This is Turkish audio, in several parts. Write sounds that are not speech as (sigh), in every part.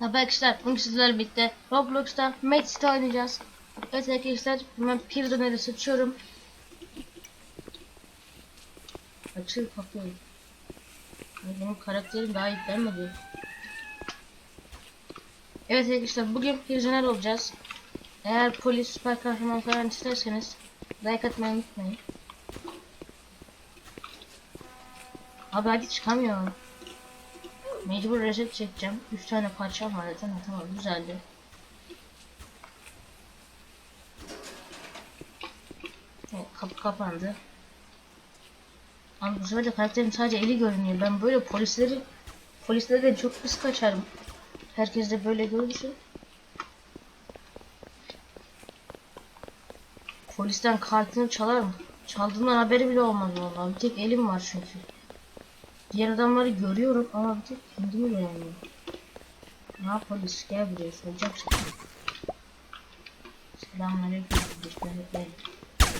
Merhaba arkadaşlar, bugün sizlerle birlikte Roblox'ta Match'te oynayacağız. Evet arkadaşlar, hemen Pirzoner'i seçiyorum. Açıl kapıyı. Benim karakterim daha yüklenmedi. Evet arkadaşlar, bugün Pirzoner olacağız. Eğer polis, süper kahraman falan isterseniz like atmayı unutmayın. Abi hadi çıkamıyorum. Mecbur reset çekeceğim. 3 tane parçam var zaten. Ha, Tamam güzeldi. Evet, kapı kapandı. Abi bu sefer de karakterin sadece eli görünüyor. Ben böyle polisleri polislerden çok pis kaçarım. Herkes de böyle görürse. Polisten kartını çalarım. Çaldığımdan haberi bile olmaz vallahi. Bir tek elim var çünkü. Diğer adamları görüyorum ama bir tek kendimi göremiyorum. Ne polis gel buraya soracak şimdi. Selamünaleyküm.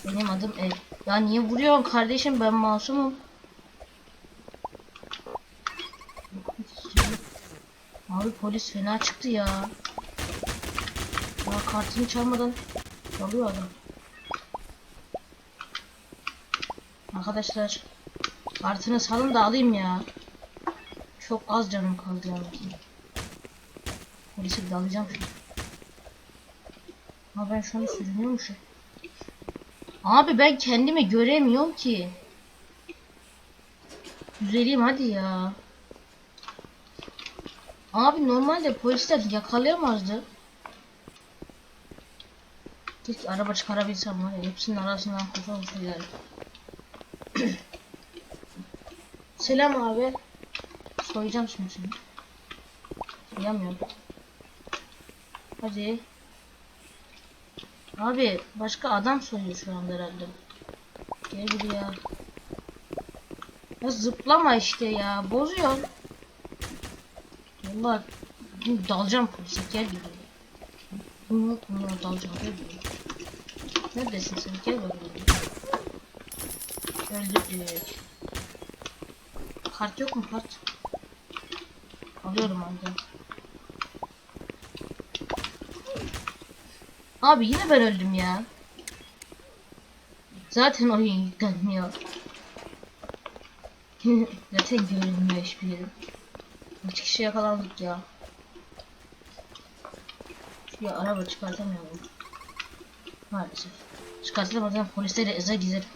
Benim adım El. Ya niye vuruyorsun kardeşim ben masumum. Abi polis fena çıktı ya. Ya kartını çalmadan çalıyor adam. Arkadaşlar Kartını salın da alayım ya. Çok az canım kaldı yalnız. Polisi bir alacağım şimdi. Ama ben şu an sürünüyormuşum. Abi ben kendimi göremiyorum ki. Düzeleyim hadi ya. Abi normalde polisler yakalayamazdı. Keşke araba çıkarabilsem var ya hepsinin arasından kurtulmuş ileride. (clears throat) Selam abi. Soyacağım şimdi seni. Soyamıyorum. Hadi. Abi başka adam soyuyor şu anda herhalde. Gel buraya. Ya zıplama işte ya. Bozuyor. Valla dalacağım polise gel buraya. Bunu bunu dalacağım gel buraya. Neredesin sen? Gel buraya. Öldürdük. Kart yok mu kart? Alıyorum abi. Abi yine ben öldüm ya. Zaten oyun yüklenmiyor. (laughs) Zaten görünmüyor hiçbir yerim. Kaç kişi yakalandık ya. Ya araba çıkartamıyorum. Maalesef. Çıkartamadan polisleri ezer giderim.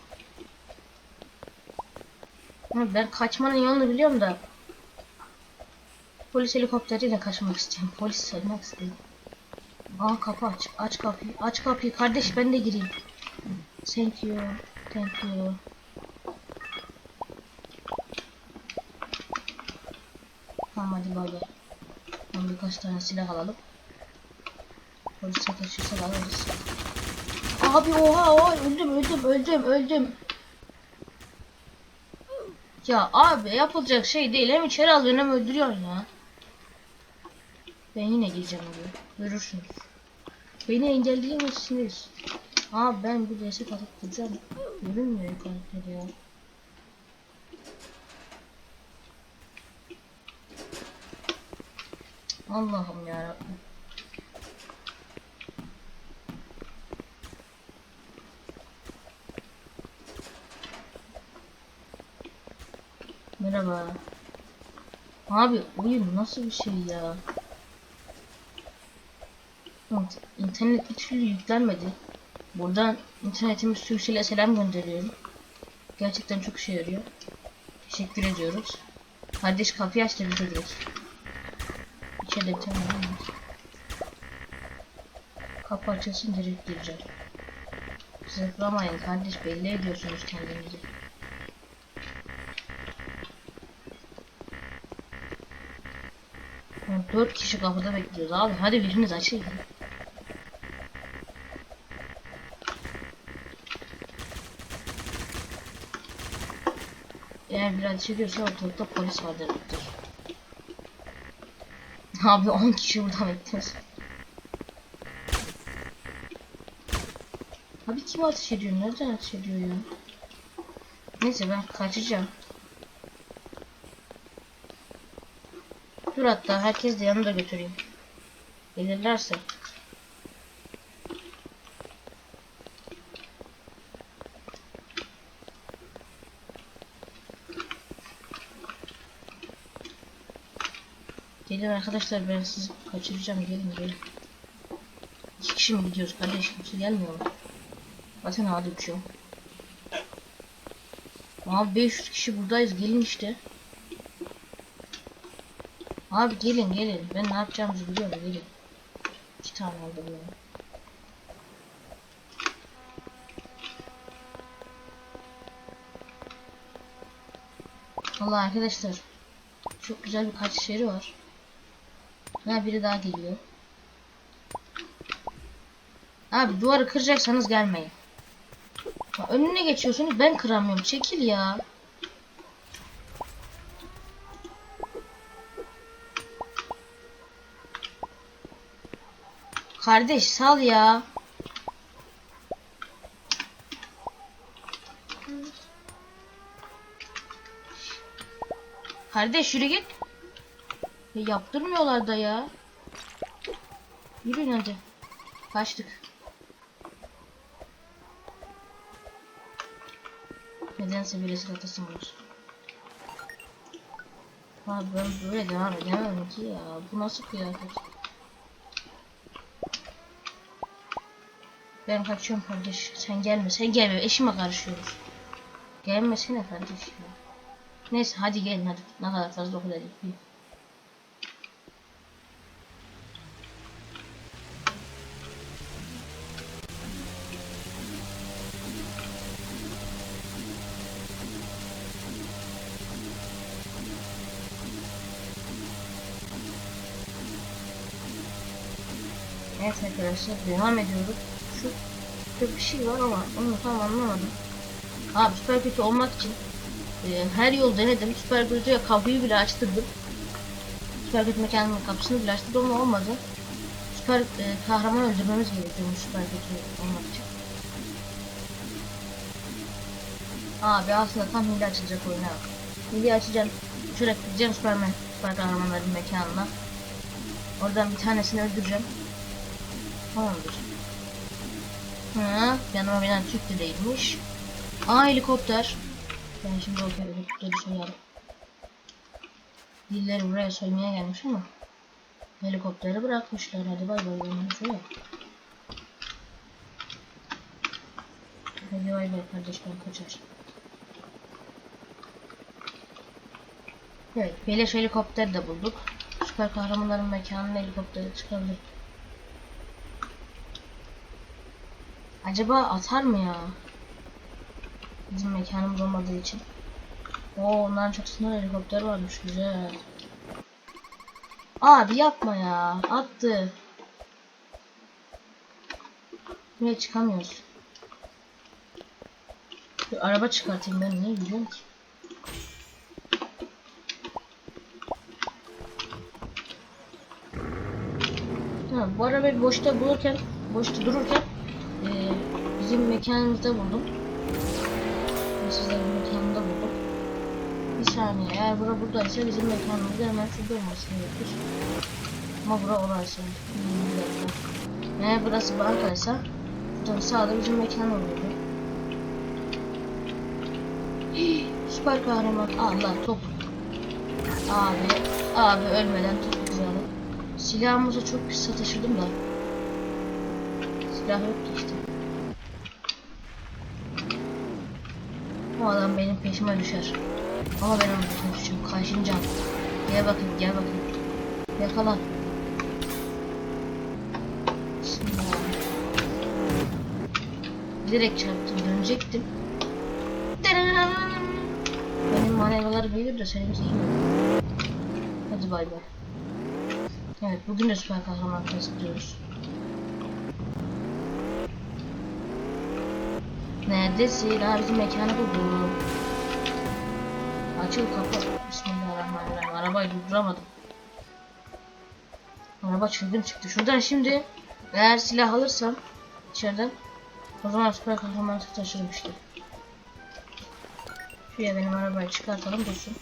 Ben kaçmanın yolunu biliyorum da. Polis helikopteriyle kaçmak istiyorum. Polis sevmek istiyorum. Aa kapı aç. Aç kapıyı. Aç kapıyı. Kardeş ben de gireyim. Thank you. Thank you. Tamam hadi bay bay. Ben birkaç tane silah alalım. Polise kaçırsa da alırız. Abi oha oha öldüm öldüm öldüm öldüm. Ya abi yapılacak şey değil. Hem içeri alıyorsun hem öldürüyorsun ya. Ben yine gireceğim oraya. Görürsünüz. Beni engelleyemezsiniz. Abi ben bir reset atıp duracağım. Görünmüyor karakteri ya. Allah'ım yarabbim. Merhaba. Abi oyun nasıl bir şey ya? İnternet bir türlü yüklenmedi. Buradan internetimiz Türkçe'yle selam gönderiyorum. Gerçekten çok işe yarıyor. Teşekkür ediyoruz. Kardeş kapıyı aç da bize girelim. İçeride bir tane. Kapı açılsın direkt gireceğim. Zıplamayın kardeş belli ediyorsunuz kendinizi. Ya Dört kişi kapıda bekliyoruz abi. Hadi biriniz açın. Eğer bir ateş ediyorsa ortalıkta polis var demektir. (laughs) Abi 10 kişi burada bekliyoruz. Abi kim ateş ediyor? Nereden ateş ediyor ya? Neyse ben kaçacağım. Dur hatta herkes de yanında götüreyim. Gelirlerse. Gelin arkadaşlar ben sizi kaçıracağım gelin gelin. İki kişi mi gidiyoruz kardeş kimse gelmiyor mu? Zaten hadi uçuyorum. Abi 500 kişi buradayız gelin işte. Abi gelin gelin ben ne yapacağımızı biliyorum gelin. İki tane aldım ya. Vallahi arkadaşlar çok güzel bir kaçış yeri var. Ha biri daha geliyor. Abi duvarı kıracaksanız gelmeyin. Önüne geçiyorsunuz ben kıramıyorum. Çekil ya. Kardeş sal ya. Kardeş yürü git. Ya yaptırmıyorlar da ya. Yürüyün hadi. Kaçtık. Nedense birisi atasım var. Abi ben böyle devam edemem ki ya. Bu nasıl kıyafet? Ben kaçıyorum kardeş. Sen gelme. Sen gelme. Eşime karışıyoruz. Gelmesene kardeş ya. Neyse hadi gelin hadi. Ne kadar fazla o kadar iyi. Evet arkadaşlar devam ediyoruz. Şu şurada bir şey var ama onu tam anlamadım. Abi süper kötü olmak için e, her yol denedim. Süper kötüye kapıyı bile açtırdım. Süper kötü mekanının kapısını bile açtırdım ama olmadı. Süper e, kahraman öldürmemiz gerekiyormuş süper kötü olmak için. Abi aslında tam hile açılacak oyuna. Hile açacağım. Şöyle gideceğim Superman, süper kahramanların mekanına. Oradan bir tanesini öldüreceğim. Tamamdır. Ha, yanıma binen Türk de değilmiş. Aa helikopter. Ben şimdi o helikopteri soyarım. Dilleri buraya soymaya gelmiş ama helikopteri bırakmışlar. Hadi bay bay soyarım. Hadi bay bay kardeş ben kaçar. Evet, beleş helikopter de bulduk. Süper kahramanların mekanına helikoptere çıkabilir. Acaba atar mı ya? Bizim mekanımız olmadığı için. Oo ondan çok sınır helikopter varmış güzel. Abi yapma ya. Attı. Buraya çıkamıyoruz. Bir araba çıkartayım ben ne biliyorum ki. Tamam bu arabayı boşta bulurken, boşta dururken bizim mekanımızda buldum. Sizlerin mekanında buldum. Bir saniye eğer bura buradaysa bizim mekanımızda hemen şurada olması gerekir. Ama bura orası. Hmm. Eğer burası bankaysa buradan sağda bizim mekan oluyordu. Hii, Süper kahraman. Allah top. Abi, abi ölmeden top güzel. Silahımıza çok pis sataşırdım da. Silah yoktu işte. O adam benim peşime düşer. Ama ben peşine düşeceğim. Kaçınacağım. Gel bakın, gel bakın. Yakala. Direkt çarptım, dönecektim. Benim manevraları bilir de seninki iyi. Hadi bay bay. Evet bugün de süper kahraman kazanıyoruz. Neredesin? Ha bizim mekanı buldum. Açıl kapı. Bismillahirrahmanirrahim. Arabayı durduramadım. Araba çılgın çıktı. Şuradan şimdi eğer silah alırsam içeriden o zaman süper kahraman taşırım işte. Şuraya benim arabayı çıkartalım dursun.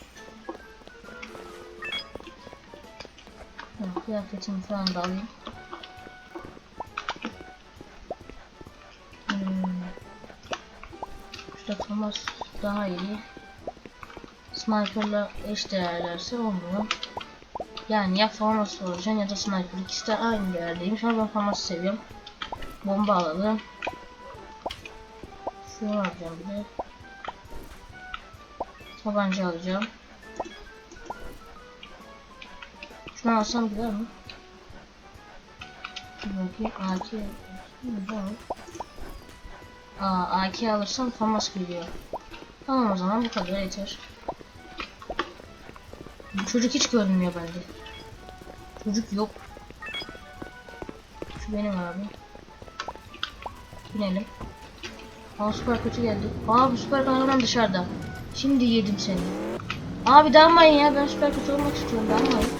Kıyafetimi falan da alayım. Thomas daha iyi. Sniper'la eş değerlerse olmuyor. Yani ya Famas olacaksın ya da Sniper. İkisi de aynı değerdeymiş ama ben Famas'ı seviyorum. Bomba alalım. Şunu alacağım bir de. Tabanca alacağım. Şunu alsam gider mi? Bakayım. AK. Güzel. Aa AK alırsam Famas geliyor. Tamam o zaman bu kadar yeter. Çocuk hiç görünmüyor bende. Çocuk yok. Şu benim abi. Binelim. Aa süper kötü geldi. Aa bu süper kahraman dışarıda. Şimdi yedim seni. Abi dalmayın ya ben süper kötü olmak istiyorum dalmayın.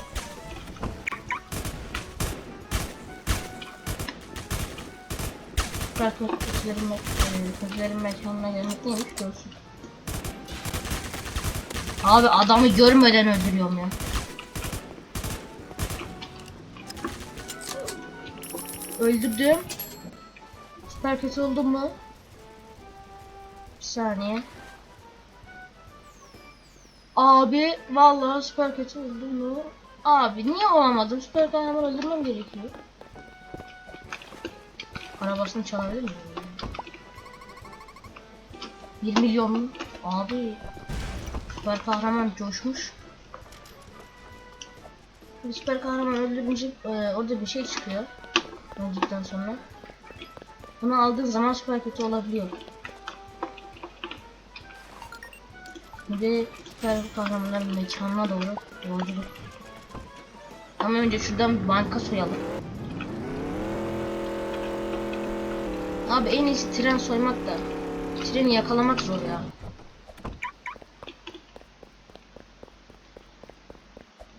Me e, kötülerin mekanına gelmek neymiş görsün. Abi adamı görmeden öldürüyorum ya. Öldürdüm. Süper kötü oldu mu? Bir saniye. Abi vallahi süper kötü oldu mu? Abi niye olamadım? Süper kahraman öldürmem gerekiyor. Arabasını çalabilir miyim? 1 milyon? Abi süper kahraman coşmuş. Bir süper kahraman öldürünce e, orada bir şey çıkıyor. Öldükten sonra. Bunu aldığın zaman süper kötü olabiliyor. Bir de süper kahramanların mekanına doğru yolculuk. Ama önce şuradan banka soyalım. Abi en iyisi tren soymak da. Treni yakalamak zor ya.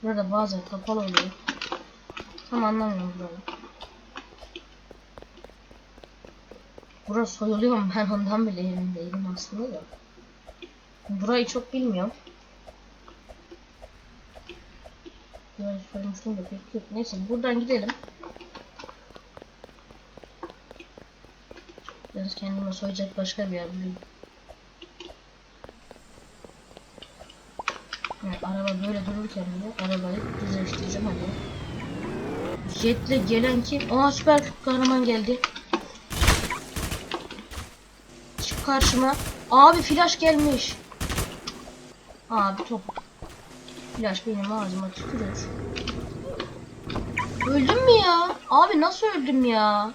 Burada bazen kapalı oluyor. Tam anlamıyorum burayı. Burası soyuluyor mu? Ben ondan bile emin değilim aslında da. Burayı çok bilmiyorum. Burayı sormuştum da pek yok. Neyse buradan gidelim. Biraz kendime soyacak başka bir yer bulayım. Evet, araba böyle dururken bile arabayı düzleştireceğim hadi. Jetle gelen kim? Aa süper kahraman geldi. Çık karşıma. Abi flash gelmiş. Abi top. Flash benim ağzıma tükürür. Öldüm mü ya? Abi nasıl öldüm ya?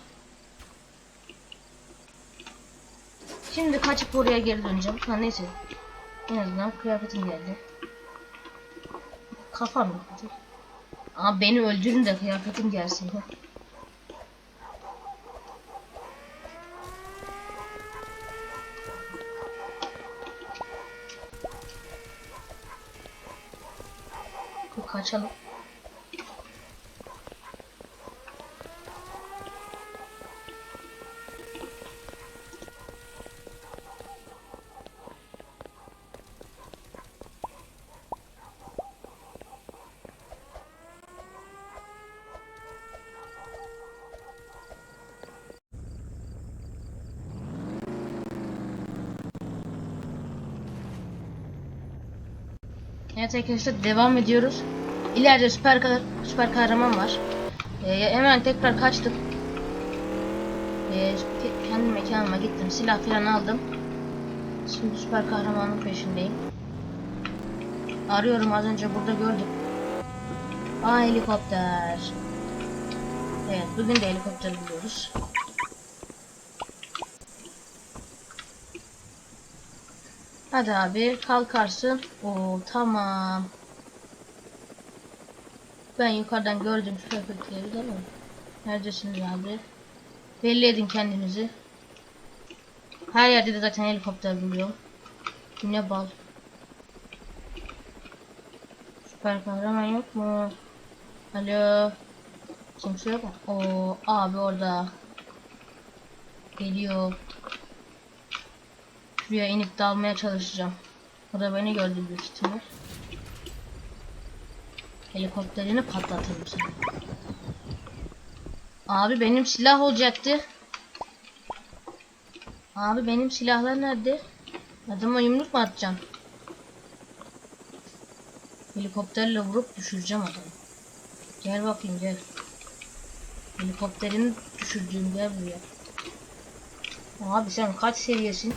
Şimdi kaçıp oraya geri döneceğim. Ha neyse. En azından kıyafetim geldi. Kafam gitti. Ama beni öldürün de kıyafetim gelsin. (laughs) Kaçalım. Evet arkadaşlar devam ediyoruz. İleride süper kah- süper kahraman var. Ee, hemen tekrar kaçtık. Ee, ke- kendi mekanıma gittim. Silah falan aldım. Şimdi süper kahramanın peşindeyim. Arıyorum az önce burada gördüm. Aa helikopter. Evet bugün de helikopter buluyoruz. Hadi abi kalkarsın. Oo tamam. Ben yukarıdan gördüm şu köpekleri değil mi? Neredesiniz abi? Belli edin kendinizi. Her yerde de zaten helikopter buluyorum. Ne bal. Süper kahraman yok mu? Alo. Kimse yok mu? Oo abi orada. Geliyor. Şuraya inip dalmaya çalışacağım. O da beni gördü büyük ihtimal. Helikopterini patlatırım sana. Abi benim silah olacaktı. Abi benim silahlar nerede? Adama yumruk mu atacağım? Helikopterle vurup düşüreceğim adamı. Gel bakayım gel. Helikopterini düşürdüğüm gel buraya. Abi sen kaç seviyesin?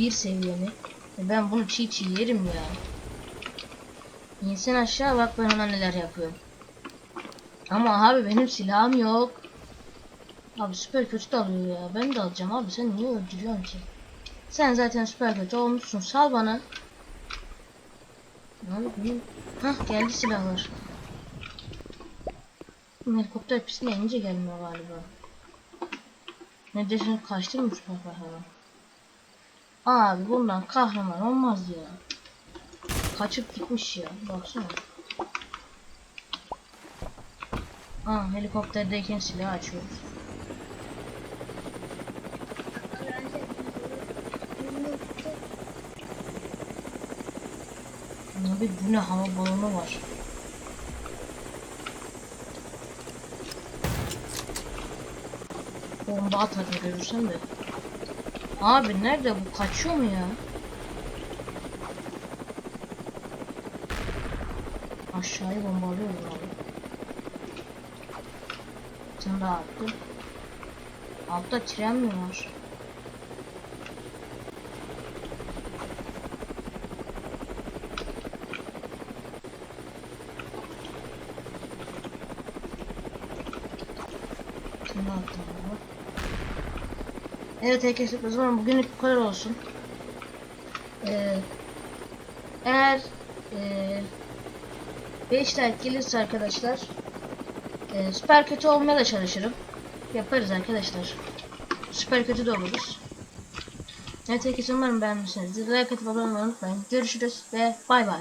Bir seviyeni. Ben bunu çiğ çiğ yerim ya. İnsan aşağı bak ben ona neler yapıyorum. Ama abi benim silahım yok. Abi süper kötü de alıyor ya. Ben de alacağım abi sen niye öldürüyorsun ki? Sen zaten süper kötü olmuşsun. Sal bana. Abi. Hah geldi silahlar. Helikopter pistine inince gelmiyor galiba. Ne desin kaçtı mı süper kahraman? Abi bundan kahraman olmaz ya. Kaçıp gitmiş ya. Baksana. Aa helikopterdeyken silah açıyoruz. Abi bu ne hava balonu var. Bomba atarım görürsem de. Abi nerede bu kaçıyor mu ya? Aşağıyı bombalıyorum abi. Sen daha attın. Altta tren mi var? Sen attın abi. Evet arkadaşlar o zaman bugünlük bu kadar olsun. Ee, eğer ee, 5 like gelirse arkadaşlar ee, süper kötü olmaya da çalışırım. Yaparız arkadaşlar. Süper kötü de oluruz. Evet herkese umarım beğenmişsinizdir. Like atıp abone olmayı unutmayın. Görüşürüz ve bay bay.